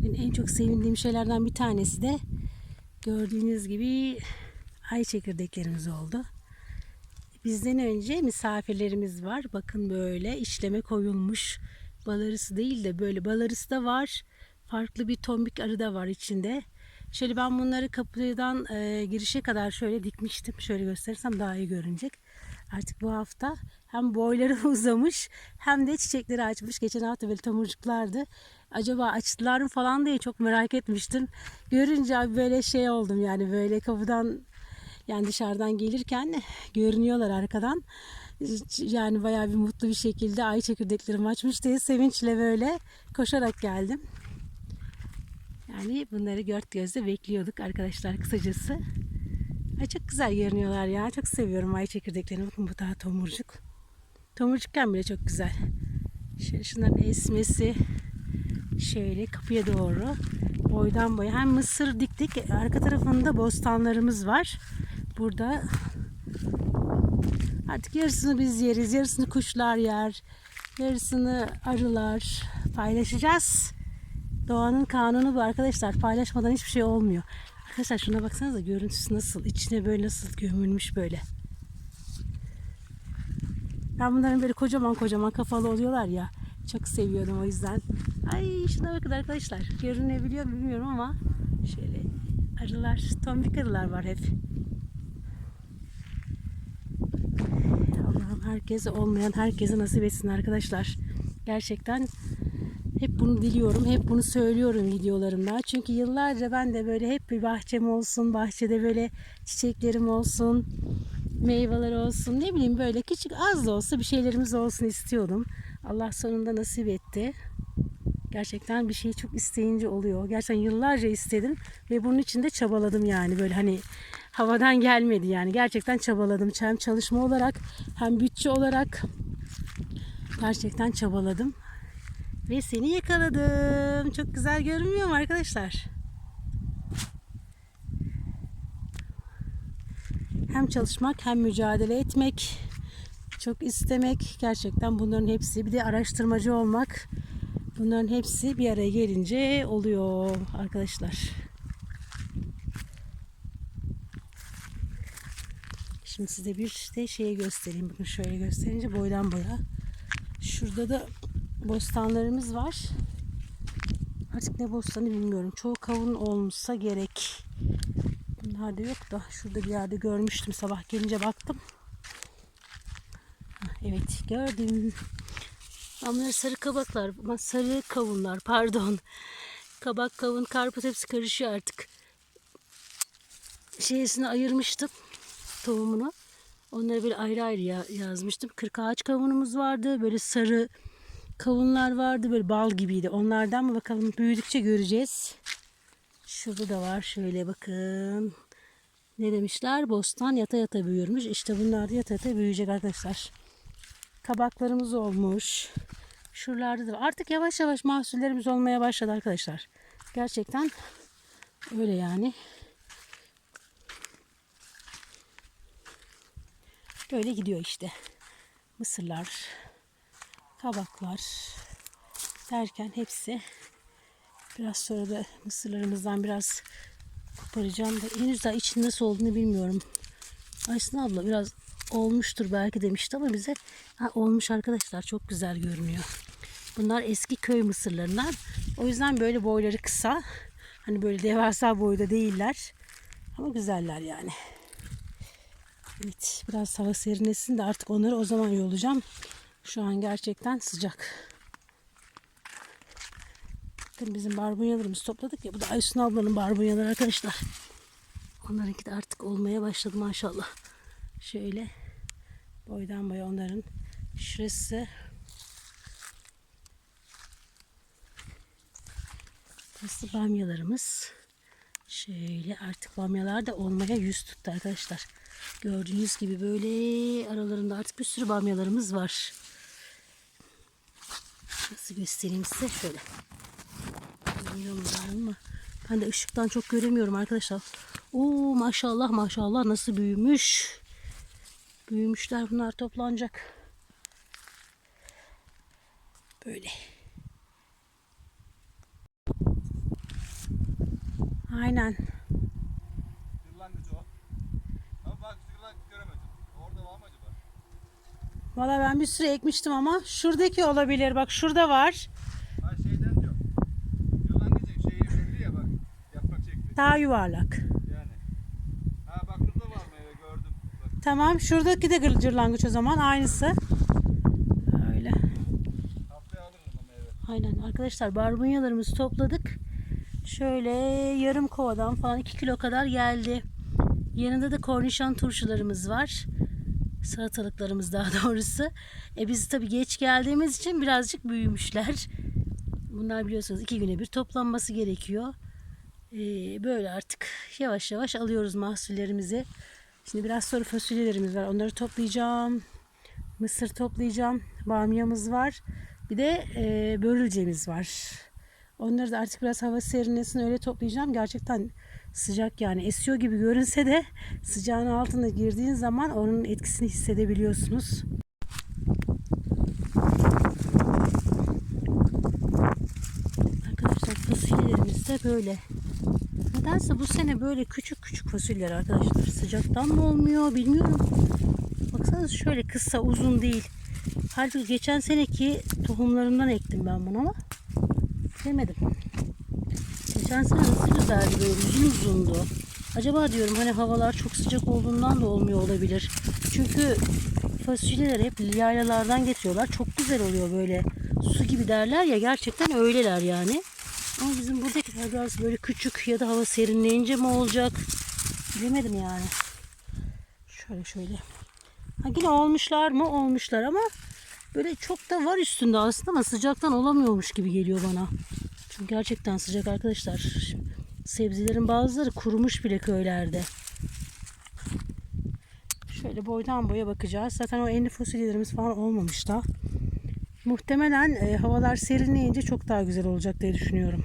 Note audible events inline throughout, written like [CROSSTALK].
Bugün en çok sevindiğim şeylerden bir tanesi de gördüğünüz gibi ay çekirdeklerimiz oldu. Bizden önce misafirlerimiz var. Bakın böyle işleme koyulmuş. Balarısı değil de böyle balarısı da var. Farklı bir tombik arı da var içinde. Şöyle ben bunları kapıdan e, girişe kadar şöyle dikmiştim. Şöyle gösterirsem daha iyi görünecek. Artık bu hafta hem boyları [LAUGHS] uzamış hem de çiçekleri açmış. Geçen hafta böyle tomurcuklardı. Acaba açtılar mı falan diye çok merak etmiştim. Görünce abi böyle şey oldum yani böyle kapıdan yani dışarıdan gelirken [LAUGHS] görünüyorlar arkadan. Yani bayağı bir mutlu bir şekilde ay çekirdeklerimi açmış diye sevinçle böyle koşarak geldim. Yani bunları dört gözle bekliyorduk arkadaşlar kısacası. Ay çok güzel görünüyorlar ya. Çok seviyorum ay çekirdeklerini. Bakın bu daha tomurcuk. Tomurcukken bile çok güzel. Şöyle şunların esmesi şöyle kapıya doğru boydan boya. Hem mısır diktik. Arka tarafında bostanlarımız var. Burada artık yarısını biz yeriz. Yarısını kuşlar yer. Yarısını arılar paylaşacağız. Doğanın kanunu bu arkadaşlar. Paylaşmadan hiçbir şey olmuyor. Arkadaşlar şuna baksanıza görüntüsü nasıl. içine böyle nasıl gömülmüş böyle. Ben bunların böyle kocaman kocaman kafalı oluyorlar ya. Çok seviyordum o yüzden. Ay şuna bakın arkadaşlar. Görünebiliyor bilmiyorum ama şöyle arılar, tombik arılar var hep. Allah'ım herkese olmayan herkese nasip etsin arkadaşlar. Gerçekten hep bunu diliyorum, hep bunu söylüyorum videolarımda. Çünkü yıllarca ben de böyle hep bir bahçem olsun, bahçede böyle çiçeklerim olsun, meyveler olsun, ne bileyim böyle küçük az da olsa bir şeylerimiz olsun istiyordum. Allah sonunda nasip etti. Gerçekten bir şeyi çok isteyince oluyor. Gerçekten yıllarca istedim ve bunun için de çabaladım yani böyle hani havadan gelmedi yani. Gerçekten çabaladım. Hem çalışma olarak hem bütçe olarak gerçekten çabaladım. Ve seni yakaladım. Çok güzel görünmüyor mu arkadaşlar? Hem çalışmak hem mücadele etmek, çok istemek gerçekten bunların hepsi bir de araştırmacı olmak bunların hepsi bir araya gelince oluyor arkadaşlar. Şimdi size bir de şeyi göstereyim. Bakın şöyle gösterince boydan boya. Şurada da bostanlarımız var. Artık ne bostanı bilmiyorum. Çoğu kavun olmuşsa gerek. Bunlar da yok da şurada bir yerde görmüştüm. Sabah gelince baktım. Evet gördüm. Ama sarı kabaklar, sarı kavunlar pardon. Kabak, kavun, karpuz hepsi karışıyor artık. Şeysini ayırmıştım tohumunu. Onları böyle ayrı ayrı ya- yazmıştım. Kırk ağaç kavunumuz vardı. Böyle sarı kavunlar vardı. Böyle bal gibiydi. Onlardan mı bakalım büyüdükçe göreceğiz. Şurada da var. Şöyle bakın. Ne demişler? Bostan yata yata büyürmüş. İşte bunlar da yata yata büyüyecek arkadaşlar. Kabaklarımız olmuş. Şuralarda da. Artık yavaş yavaş mahsullerimiz olmaya başladı arkadaşlar. Gerçekten öyle yani. Böyle gidiyor işte. Mısırlar, kabaklar derken hepsi biraz sonra da mısırlarımızdan biraz koparacağım da henüz daha için nasıl olduğunu bilmiyorum. Aysun abla biraz olmuştur belki demişti ama bize ha, olmuş arkadaşlar çok güzel görünüyor. Bunlar eski köy mısırlarından. O yüzden böyle boyları kısa. Hani böyle devasa boyda değiller. Ama güzeller yani. Evet biraz hava serinlesin de artık onları o zaman yollayacağım. Şu an gerçekten sıcak. Bakın bizim barbunyalarımızı topladık ya. Bu da Aysun ablanın barbunyaları arkadaşlar. Onlarınki de artık olmaya başladı maşallah. Şöyle boydan boya onların şurası Burası bamyalarımız. Şöyle artık bamyalar da olmaya yüz tuttu arkadaşlar. Gördüğünüz gibi böyle aralarında artık bir sürü bamyalarımız var. Göstereyim size? Şöyle. Bilmiyorum ama ben de ışıktan çok göremiyorum arkadaşlar. Oo maşallah maşallah nasıl büyümüş. Büyümüşler bunlar toplanacak. Böyle. Aynen. Yırlangıç o. Ama bak yırlangıç göremedim. Orada var mı acaba? Valla ben bir sürü ekmiştim ama şuradaki olabilir. Bak şurada var. Ha şeyden diyorum. Yırlangıcın şeyi belli ya bak. Yaprak çekti. Daha yuvarlak. Yani. Ha bak şurada var meyve gördüm. Bak Tamam. Şuradaki de gırlangıç o zaman. Aynısı. Öyle. haftaya alırım ama meyve. Aynen arkadaşlar barbunyalarımızı topladık. Şöyle yarım kovadan falan 2 kilo kadar geldi. Yanında da kornişon turşularımız var. Salatalıklarımız daha [LAUGHS] doğrusu. E biz tabii geç geldiğimiz için birazcık büyümüşler. Bunlar biliyorsunuz iki güne bir toplanması gerekiyor. E, böyle artık yavaş yavaş alıyoruz mahsullerimizi. Şimdi biraz sonra fasulyelerimiz var. Onları toplayacağım. Mısır toplayacağım. Bamyamız var. Bir de e, börülcemiz var. Onları da artık biraz hava serinlesin öyle toplayacağım. Gerçekten sıcak yani esiyor gibi görünse de sıcağın altına girdiğin zaman onun etkisini hissedebiliyorsunuz. Arkadaşlar fasulyelerimiz de böyle. Nedense bu sene böyle küçük küçük fasulyeler arkadaşlar. Sıcaktan mı olmuyor bilmiyorum. Baksanıza şöyle kısa uzun değil. Halbuki geçen seneki tohumlarımdan ektim ben bunu ama bilemedim. Geçen sene nasıl güzeldi böyle uzun uzundu. Acaba diyorum hani havalar çok sıcak olduğundan da olmuyor olabilir. Çünkü fasulyeler hep yaylalardan getiriyorlar. Çok güzel oluyor böyle. Su gibi derler ya gerçekten öyleler yani. Ama bizim buradakiler biraz böyle küçük ya da hava serinleyince mi olacak? Bilemedim yani. Şöyle şöyle. Ha yine olmuşlar mı? Olmuşlar ama böyle çok da var üstünde aslında ama sıcaktan olamıyormuş gibi geliyor bana. Çünkü gerçekten sıcak arkadaşlar. Sebzelerin bazıları kurumuş bile köylerde. Şöyle boydan boya bakacağız. Zaten o enli fasulyelerimiz falan olmamış da. Muhtemelen e, havalar serinleyince çok daha güzel olacak diye düşünüyorum.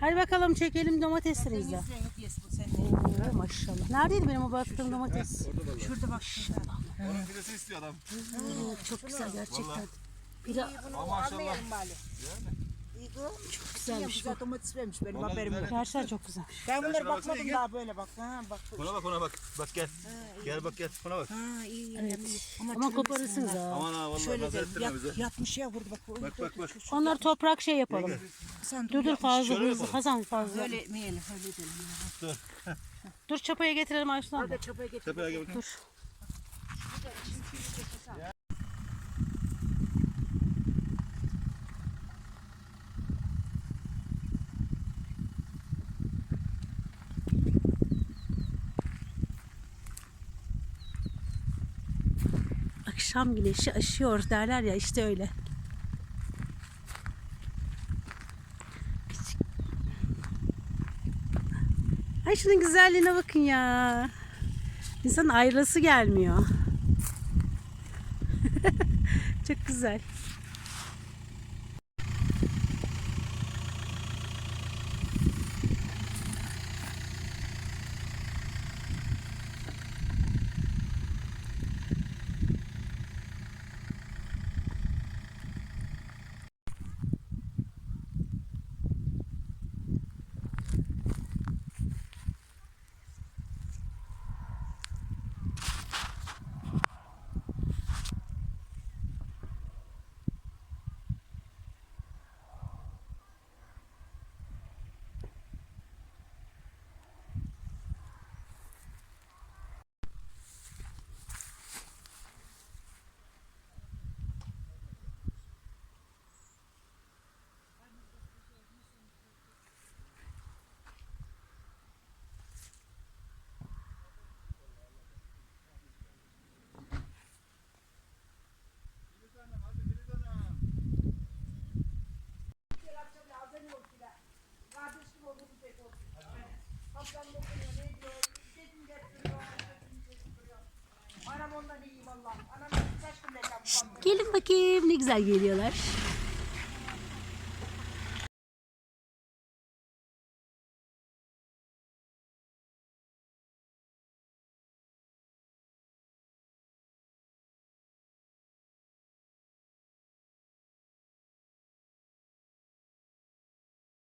Hadi bakalım çekelim bu senin. Oo, maşallah. Neredeydi benim o baktığım domates? Şurada bak şurada. Onun birisini istiyor adam. Oo, çok güzel gerçekten. Bir de Ama maşallah. bari. İyi bu. çok güzelmiş bu. Güzel domates vermiş benim Vallahi haberim yok. güzel. Gerçekten çok güzel. Ben bunlara şuna baksana, bakmadım gel. daha böyle bak. Ha bak. Ona bak ona bak. Bak gel. Gel bak gel. Ona bak. Ha iyi. Evet. Ama, Ama koparırsınız ha. Aman ha vallahi Şöyle nazar dedim. ettirme Yat, bize. yatmış ya burada bak. Bak bak bak. Onları toprak şey yapalım. Sen Dur dur fazla Şöyle hızlı. yapalım. Hasan fazla. Öyle etmeyelim. Öyle edelim. Dur çapaya getirelim Aysun abla. Tepeye gel bakayım. Dur. Akşam güneşi aşıyor derler ya işte öyle. Ay şunun güzelliğine bakın ya. İnsanın ayrılası gelmiyor. [LAUGHS] Çok güzel. Gelin bakayım ne güzel geliyorlar.